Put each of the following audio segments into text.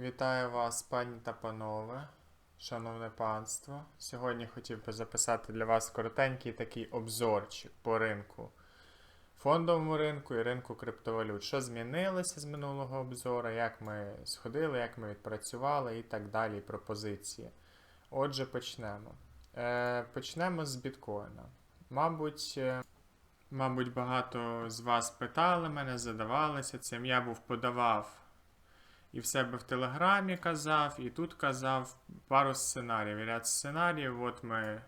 Вітаю вас, пані та панове, шановне панство. Сьогодні хотів би записати для вас коротенький такий обзорчик по ринку, фондовому ринку і ринку криптовалют. Що змінилося з минулого обзору, як ми сходили, як ми відпрацювали і так далі, пропозиції. Отже, почнемо. Е, почнемо з біткоїна. Мабуть, е, мабуть, багато з вас питали мене, задавалися цим. Я був подавав і в себе в Телеграмі казав, і тут казав пару сценаріїв. Ряд сценаріїв. От ми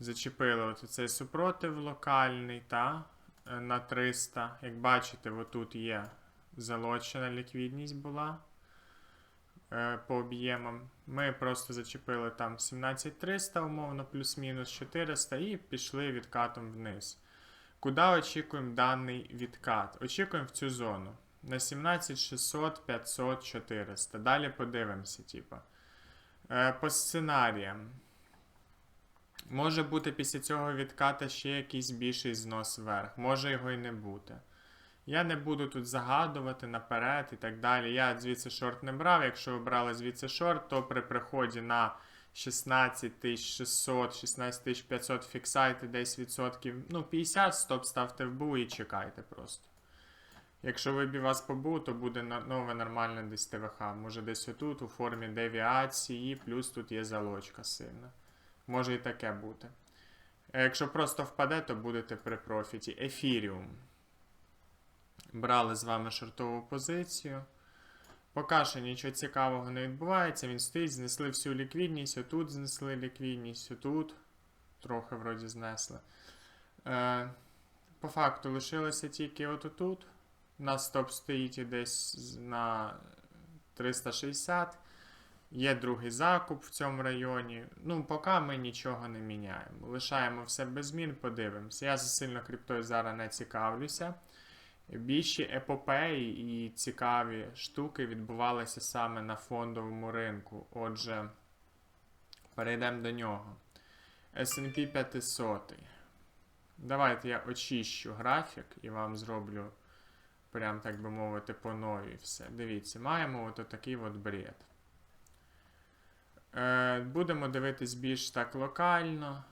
зачепили от цей супротив локальний та, е, на 300. Як бачите, отут є залочена ліквідність була е, по об'ємам. Ми просто зачепили там 17300, умовно, плюс-мінус 400, і пішли відкатом вниз. Куди очікуємо даний відкат? Очікуємо в цю зону. На 17 600, 500, 400. Далі подивимося, типа. Е, по сценаріям. Може бути після цього відката ще якийсь більший знос вверх. Може його і не бути. Я не буду тут загадувати наперед і так далі. Я звідси шорт не брав. Якщо ви брали звідси шорт, то при приході на 16600, 16500 фіксайте десь відсотків. Ну, 50 стоп ставте в бу і чекайте просто. Якщо вибій вас по то буде нове нормальне десь ТВХ. Може десь отут, у формі девіації, плюс тут є залочка сильна. Може і таке бути. Якщо просто впаде, то будете при профіті. Ефіріум. Брали з вами шортову позицію. Поки що нічого цікавого не відбувається. Він стоїть, знесли всю ліквідність, отут знесли ліквідність, отут. Трохи вроді знесли. Е, по факту лишилося тільки отут. У нас стоп стоїть десь на 360. Є другий закуп в цьому районі. Ну, поки ми нічого не міняємо. Лишаємо все без змін, подивимося. Я сильно криптою зараз не цікавлюся. Більші епопеї і цікаві штуки відбувалися саме на фондовому ринку. Отже, перейдемо до нього. SP 500. Давайте я очищу графік і вам зроблю, прям так би мовити, по новій все. Дивіться, маємо от такий от бред. Е, будемо дивитись більш так локально,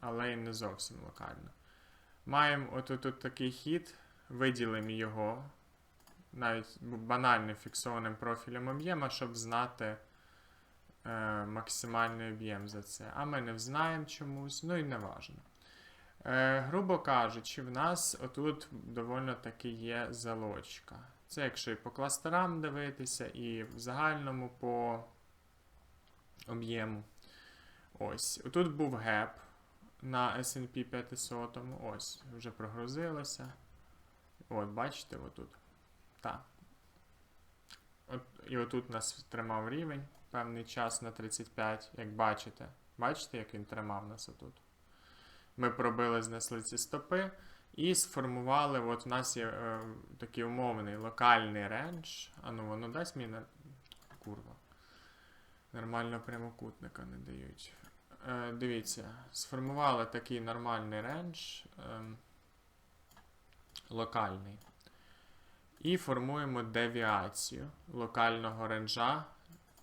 але й не зовсім локально. Маємо от тут такий хід, виділимо його навіть банально фіксованим профілем об'єма, щоб знати е, максимальний об'єм за це. А ми не взнаємо чомусь, ну і не важно. Е, грубо кажучи, в нас отут доволі таки є залочка. Це якщо і по кластерам дивитися, і в загальному по об'єму. Ось. Отут був геп на SP 500. Ось, вже прогрузилося. От, бачите, отут. Так. От, і отут нас тримав рівень певний час на 35, як бачите. Бачите, як він тримав нас отут? Ми пробили, знесли ці стопи і сформували. От у нас є е, такий умовний локальний рендж. А ну воно дасть мені на. Курва. Нормально прямокутника не дають. Е, дивіться, сформували такий нормальний рендж. Е, локальний. І формуємо девіацію локального ренджа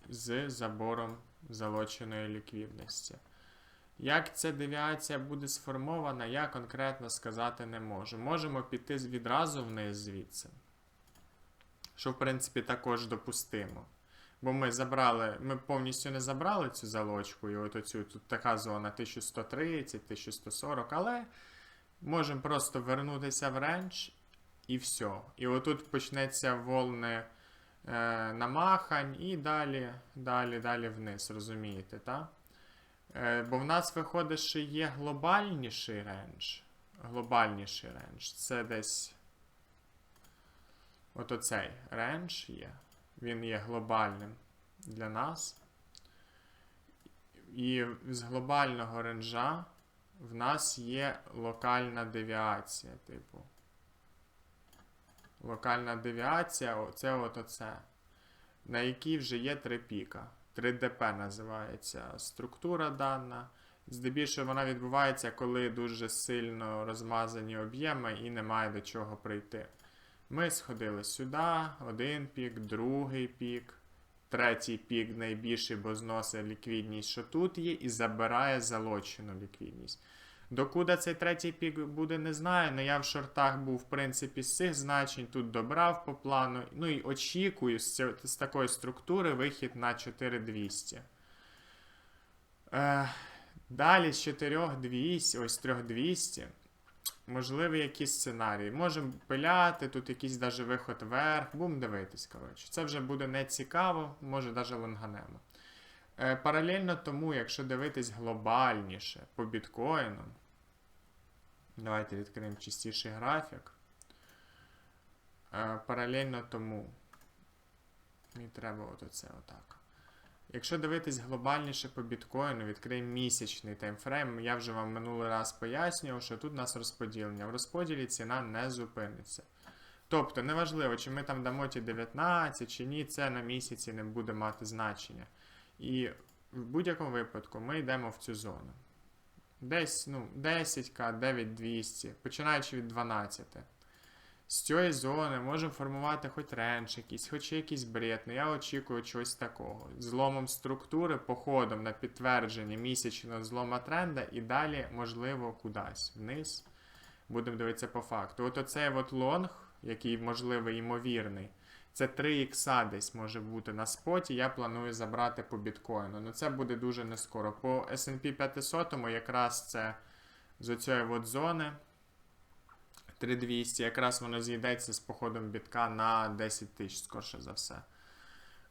з забором залоченої ліквідності. Як ця девіація буде сформована, я конкретно сказати не можу. Можемо піти відразу вниз звідси, що в принципі також допустимо. Бо ми забрали, ми повністю не забрали цю залочку, і от оцю тут така зона 1130, 1140, але можемо просто вернутися в рендж і все. І отут почнеться волни е, намахань і далі, далі, далі вниз, розумієте, так? Е, бо в нас виходить, що є глобальніший рендж. Глобальніший рендж. Це десь. От оцей рендж є. Він є глобальним для нас. І з глобального ренджа в нас є локальна девіація, типу. Локальна девіація це от оце. На якій вже є три піка. 3DP називається структура дана. Здебільшого вона відбувається, коли дуже сильно розмазані об'єми і немає до чого прийти. Ми сходили сюди, один пік, другий пік, третій пік найбільший, бо зносить ліквідність, що тут є, і забирає залочену ліквідність. Докуди цей третій пік буде, не знаю. але я в шортах був, в принципі, з цих значень, тут добрав по плану. Ну і очікую з, цього- з такої структури вихід на 4200. Е, далі з 4200, ось 3200. Можливі якісь сценарії. Можемо пиляти, тут якийсь даже виход вверх, будемо дивитись, коротше. Це вже буде не цікаво, може даже лонганемо. Е, паралельно тому, якщо дивитись глобальніше по біткоїну, давайте відкриємо чистіший графік. Е, паралельно тому. Мені треба от оце отак. Якщо дивитись глобальніше по біткоїну, відкриємо місячний таймфрейм. Я вже вам минулий раз пояснював, що тут у нас розподілення. В розподілі ціна не зупиниться. Тобто, неважливо, чи ми там дамо ті 19 чи ні, це на місяці не буде мати значення. І в будь-якому випадку ми йдемо в цю зону. Десь ну, 10к, 9200, починаючи від 12. З цієї зони можемо формувати хоч ренч якийсь, хоч якийсь бред. Ну я очікую чогось такого. Зломом структури, походом на підтвердження місячного злома тренда і далі, можливо, кудись вниз. Будемо дивитися по факту. От оцей от лонг, який можливо ймовірний, це 3 ікса десь може бути на споті. Я планую забрати по біткоїну. Ну це буде дуже не скоро. По SP 500 якраз це з оцієї от зони. 3200, якраз воно з'їдеться з походом бітка на 10 тисяч, скорше за все.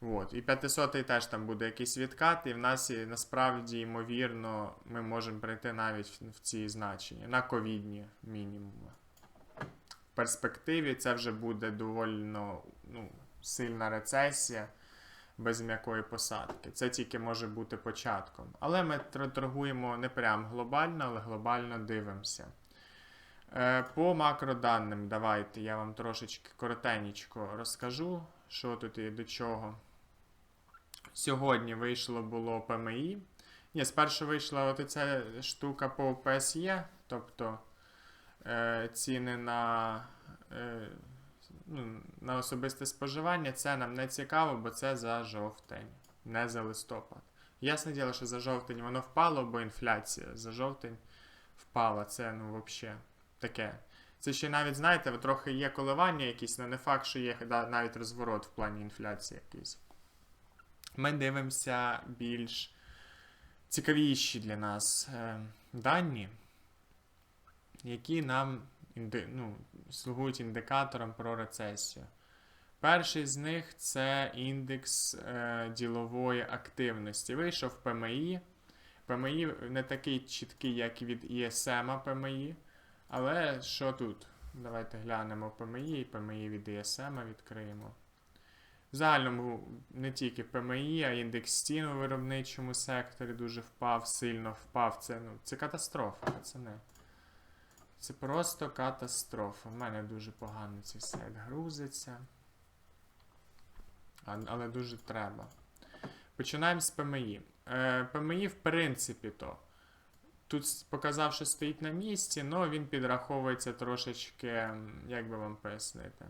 От. І 500 теж там буде якийсь відкат, і в нас і, насправді, ймовірно, ми можемо прийти навіть в ці значення на ковідні мінімуми. Перспективі це вже буде доволі ну, сильна рецесія без м'якої посадки. Це тільки може бути початком. Але ми торгуємо не прям глобально, але глобально дивимося. Е, По макроданим, давайте я вам трошечки коротенько розкажу, що тут і до чого. Сьогодні вийшло було ПМІ. Ні, спершу вийшла от ця штука по PSE, тобто е, ціни на, е, ну, на особисте споживання. Це нам не цікаво, бо це за жовтень, не за листопад. Ясне діло, що за жовтень воно впало, бо інфляція за жовтень впала. Це ну взагалі таке. Це ще навіть, знаєте, трохи є коливання якісь, але не факт, що є да, навіть розворот в плані інфляції якийсь. Ми дивимося більш цікавіші для нас е, дані, які нам ну, слугують індикатором про рецесію. Перший з них це індекс е, ділової активності. Вийшов ПМІ. ПМІ не такий чіткий, як від ISM ПМІ. Але що тут? Давайте глянемо ПМІ і ПМІ від ISM відкриємо. В загальному не тільки ПМІ, а індекс цін у виробничому секторі дуже впав, сильно впав. Це, ну, це катастрофа, пацани. Це просто катастрофа. У мене дуже погано цей сайт грузиться. Але дуже треба. Починаємо з ПМІ. Е, ПМІ, в принципі, то. Тут показав, що стоїть на місці, але він підраховується трошечки, як би вам пояснити.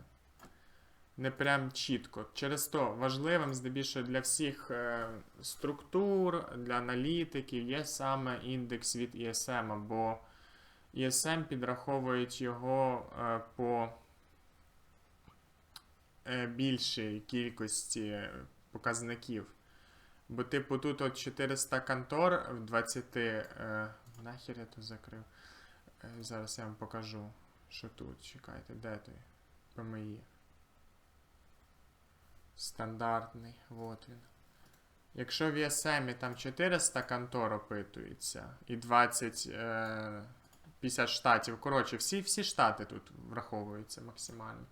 Не прям чітко. Через то важливим, здебільшого для всіх е, структур, для аналітиків є саме індекс від ESM, бо ESM підраховують його е, по е, більшій кількості показників. Бо, типу, тут от 400 контор в 20. Е, нахер я тут закрив. Зараз я вам покажу, що тут. Чекайте, де той? ПМІ. Стандартний, от він. Якщо в ESM там 400 контор опитується і 20. Е, 50 штатів. Коротше, всі, всі штати тут враховуються максимально.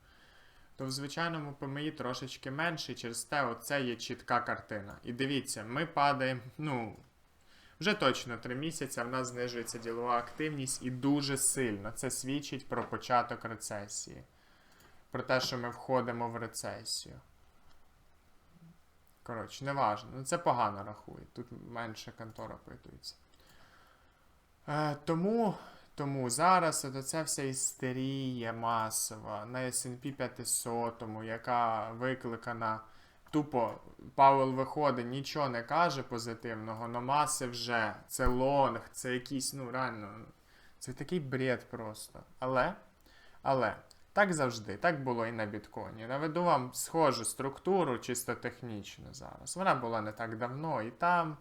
То в звичайному ПМІ трошечки менше, через те оце є чітка картина. І дивіться, ми падаємо, ну, вже точно 3 місяці, в нас знижується ділова активність і дуже сильно. Це свідчить про початок рецесії. Про те, що ми входимо в рецесію. Коротше, неважно. Ну, це погано рахує. Тут менше контор опитується. Е, тому тому зараз от ця вся істерія масова на S&P 500, яка викликана тупо Пауел виходить, нічого не каже позитивного, но маси вже це лонг, це якийсь, ну реально, це такий бред просто. Але, але, так завжди, так було і на бітконі. Наведу вам схожу структуру, чисто технічно зараз. Вона була не так давно, і там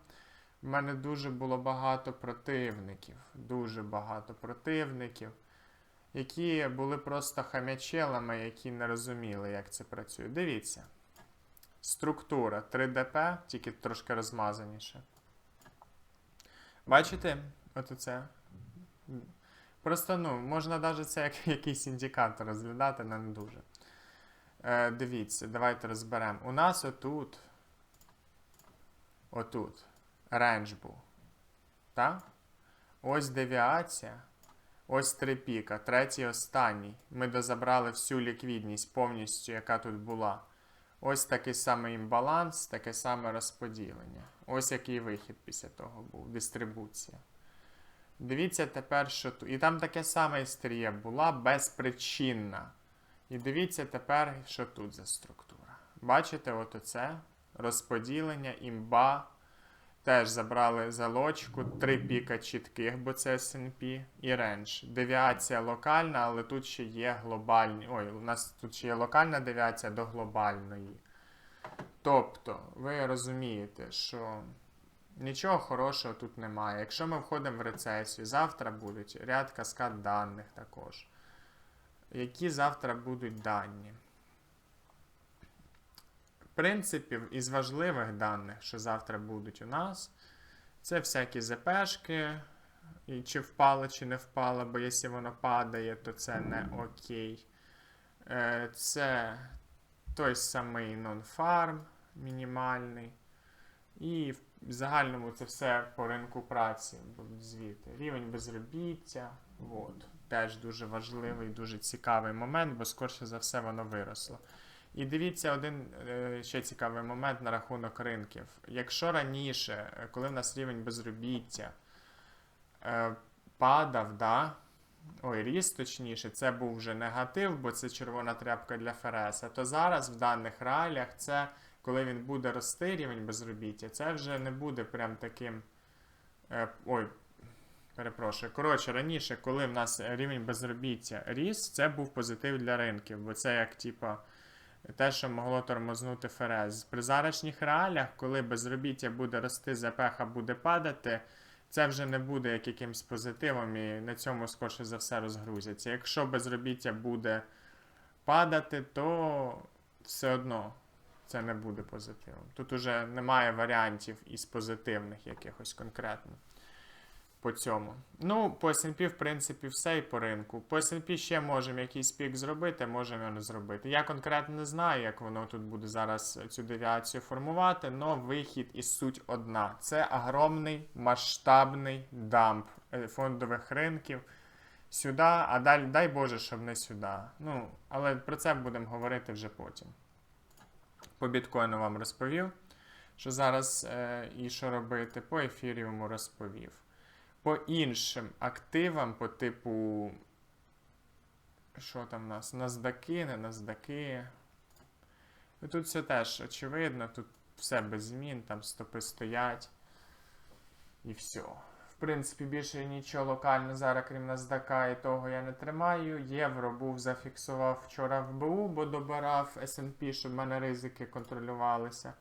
в мене дуже було багато противників. Дуже багато противників, які були просто хам'ячелами, які не розуміли, як це працює. Дивіться. Структура 3DP, тільки трошки розмазаніше. Бачите? От оце. Просто, ну, можна навіть це як якийсь індикатор розглядати, але не дуже. Е, дивіться, давайте розберемо. У нас отут. Отут. Рендж був. Так? Ось девіація. Ось три піка. Третій останній. Ми дозабрали всю ліквідність повністю, яка тут була. Ось такий самий імбаланс, таке саме розподілення. Ось який вихід після того був. Дистрибуція. Дивіться тепер, що тут. І там таке саме історія була безпричинна. І дивіться тепер, що тут за структура. Бачите, от оце розподілення, імба. Теж забрали залочку, три піка чітких, бо це S&P і рендж. Девіація локальна, але тут ще є глобальні. Ой, у нас тут ще є локальна девіація до глобальної. Тобто, ви розумієте, що нічого хорошого тут немає. Якщо ми входимо в рецесію, завтра будуть ряд каскад даних також. Які завтра будуть дані? Принципів із важливих даних, що завтра будуть у нас, це всякі ЗПшки, і чи впало, чи не впало, бо якщо воно падає, то це не окей. Е, Це той самий non-farm мінімальний. І в загальному це все по ринку праці будуть звіти. Рівень безробіття. От. Теж дуже важливий, дуже цікавий момент, бо скорше за все воно виросло. І дивіться один е, ще цікавий момент на рахунок ринків. Якщо раніше, е, коли в нас рівень безробіття е, падав, да, ой, ріс точніше, це був вже негатив, бо це червона тряпка для Фереса, то зараз в даних реаліях це, коли він буде рости рівень безробіття, це вже не буде прям таким. Ой, перепрошую. Коротше, раніше, коли в нас рівень безробіття ріс, це був позитив для ринків, бо це як типа те, що могло тормознути Ферез. При зарашніх реаліях, коли безробіття буде рости, запеха буде падати, це вже не буде як якимсь позитивом і на цьому скорше за все розгрузяться. Якщо безробіття буде падати, то все одно це не буде позитивом. Тут уже немає варіантів із позитивних якихось конкретно по цьому. Ну, по S&P, в принципі, все і по ринку. По S&P ще можемо якийсь пік зробити, можемо не зробити. Я конкретно не знаю, як воно тут буде зараз цю девіацію формувати, але вихід і суть одна. Це огромний масштабний дамп е, фондових ринків. Сюди, а далі, дай Боже, щоб не сюди. Ну, але про це будемо говорити вже потім. По біткоїну вам розповів, що зараз е, і що робити, по ефіріуму розповів. По іншим активам, по типу. Що там у нас? Наздаки, не наздаки. І тут все теж очевидно, тут все без змін, там стопи стоять. І все. В принципі, більше нічого локально зараз, крім Наздака і того я не тримаю. Євро був зафіксував вчора в БУ, бо добирав SP, щоб в мене ризики контролювалися.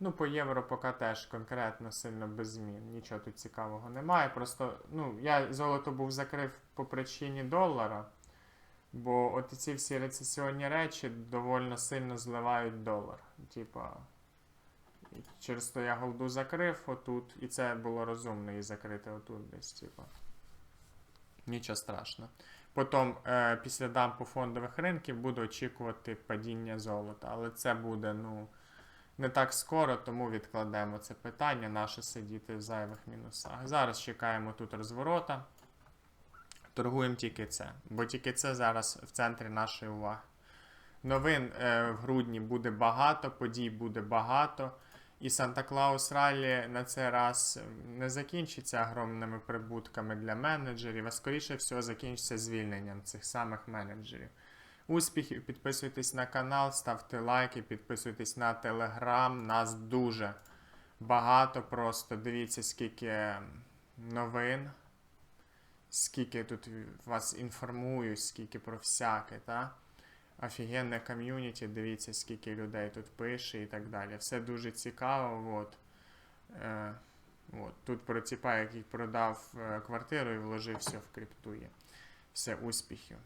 Ну, по євро поки теж конкретно сильно без змін. Нічого тут цікавого немає. Просто, ну, я золото був закрив по причині долара, бо от ці всі рецесіонні речі доволі сильно зливають долар. Типа, через то я голду закрив отут, і це було розумно її закрити отут десь, типа. Нічого страшного. Потім, е, після дампу фондових ринків буду очікувати падіння золота, але це буде, ну не так скоро, тому відкладемо це питання, наше сидіти в зайвих мінусах. Зараз чекаємо тут розворота. Торгуємо тільки це, бо тільки це зараз в центрі нашої уваги. Новин е, в грудні буде багато, подій буде багато. І Санта Клаус Раллі на цей раз не закінчиться огромними прибутками для менеджерів, а скоріше всього закінчиться звільненням цих самих менеджерів. Успіхів, підписуйтесь на канал, ставте лайки, підписуйтесь на телеграм. Нас дуже багато просто. Дивіться, скільки новин, скільки тут вас інформую, скільки про всяке, та? Офігенне ком'юніті, дивіться, скільки людей тут пише і так далі. Все дуже цікаво. От. Е, от. Тут про тіпа, який продав е, квартиру і вложив все в крипту. є. Все, успіхів.